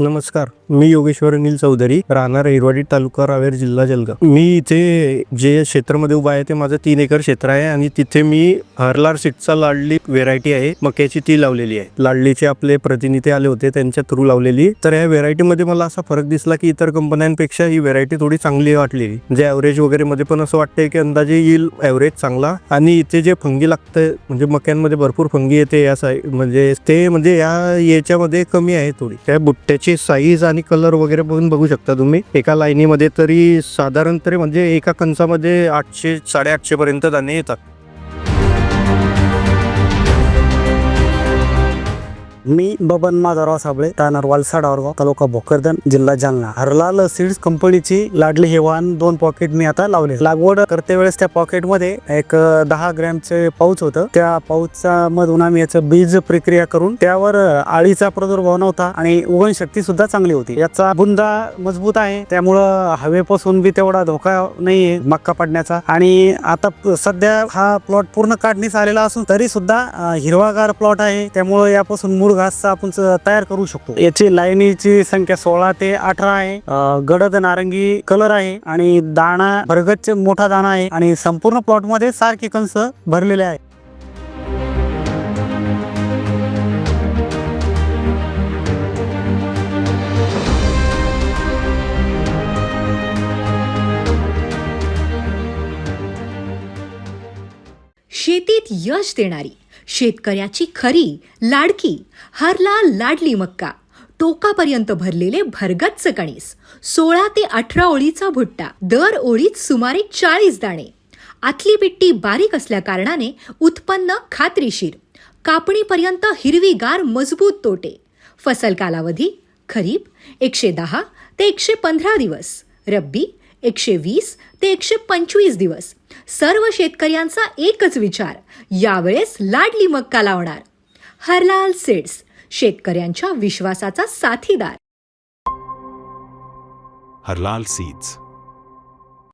नमस्कार. मी योगेश्वर अनिल चौधरी राहणार हिरवाडी तालुका रावेर जिल्हा जलगाव. मी इथे जे क्षेत्रामध्ये उभा आहे ते माझं तीन एकर क्षेत्र आहे आणि तिथे मी हरलार सीटचा लाडली व्हेरायटी आहे मक्याची ती लावलेली आहे. लाडलीचे आपले प्रतिनिधी आले होते त्यांच्या थ्रू लावलेली. तर या व्हेरायटीमध्ये मला असा फरक दिसला की इतर कंपन्यांपेक्षा ही व्हेरायटी थोडी चांगली वाटली जे ॲव्हरेज वगैरे मध्ये पण असं वाटतंय की अंदाजे येईल ॲव्हरेज चांगला. आणि इथे जे फंगी लागतं म्हणजे मक्यांमध्ये भरपूर फंगी येते या साई म्हणजे ते म्हणजे या याच्यामध्ये कमी आहे थोडी. त्या बुट्ट्याची साईज आणि कलर वगैरे पण बघू शकता तुम्ही. एका लाईनीमध्ये तरी साधारण तरी म्हणजे एका कंचामध्ये आठशे साडेआठशे पर्यंत दाणे येतात. मी बबन माधवराव साबळे तानार वालसाड औरगाव तालुका भोकरदन जिल्हा जालना. हरलाल सीड्स कंपनीची लाडली हे वाहन दोन पॉकेट मी आता लावले. लागवड करते वेळेस त्या पॉकेटमध्ये एक दहा ग्रॅमचे पाऊच होतं. त्या पाऊचच्या मधून आम्ही याचं बीज प्रक्रिया करून त्यावर आळीचा प्रादुर्भाव नव्हता आणि उगण शक्ती सुद्धा चांगली होती. याचा बुंदा मजबूत आहे. त्यामुळं हवेपासून बी तेवढा धोका नाहीये मक्का पडण्याचा. आणि आता सध्या हा प्लॉट पूर्ण काढणीस आलेला असून तरी सुद्धा हिरवागार प्लॉट आहे. त्यामुळे यापासून मूळ घास आपण तयार करू शकतो. याची लाईनीची संख्या सोळा ते अठरा आहे. गडद नारंगी कलर आहे आणि दाणा भरगच्च मोठा दाणा आहे आणि संपूर्ण प्लॉटमध्ये सारखे कंस भरलेले आहे. शेतीत यश देणारी शेतकऱ्याची खरी लाडकी हरला लाडली मक्का टोकापर्यंत भरलेले भरगच्च कणीस सोळा ते अठरा ओळीचा भुट्टा दर ओळीत सुमारे चाळीस दाणे. आतली पिट्टी बारीक असल्या कारणाने उत्पन्न खात्रीशीर कापणीपर्यंत हिरवीगार मजबूत तोटे. फसल कालावधी खरीप एकशे दहा ते एकशे पंधरा दिवस रब्बी एकशे वीस ते एकशे पंचवीस दिवस सर्व शेतकऱ्यांचा एकच विचार यावेळेस लाडली मक्का लावणार. हरलाल सीड्स शेतकऱ्यांच्या विश्वासाचा साथीदार. हरलाल सीड्स.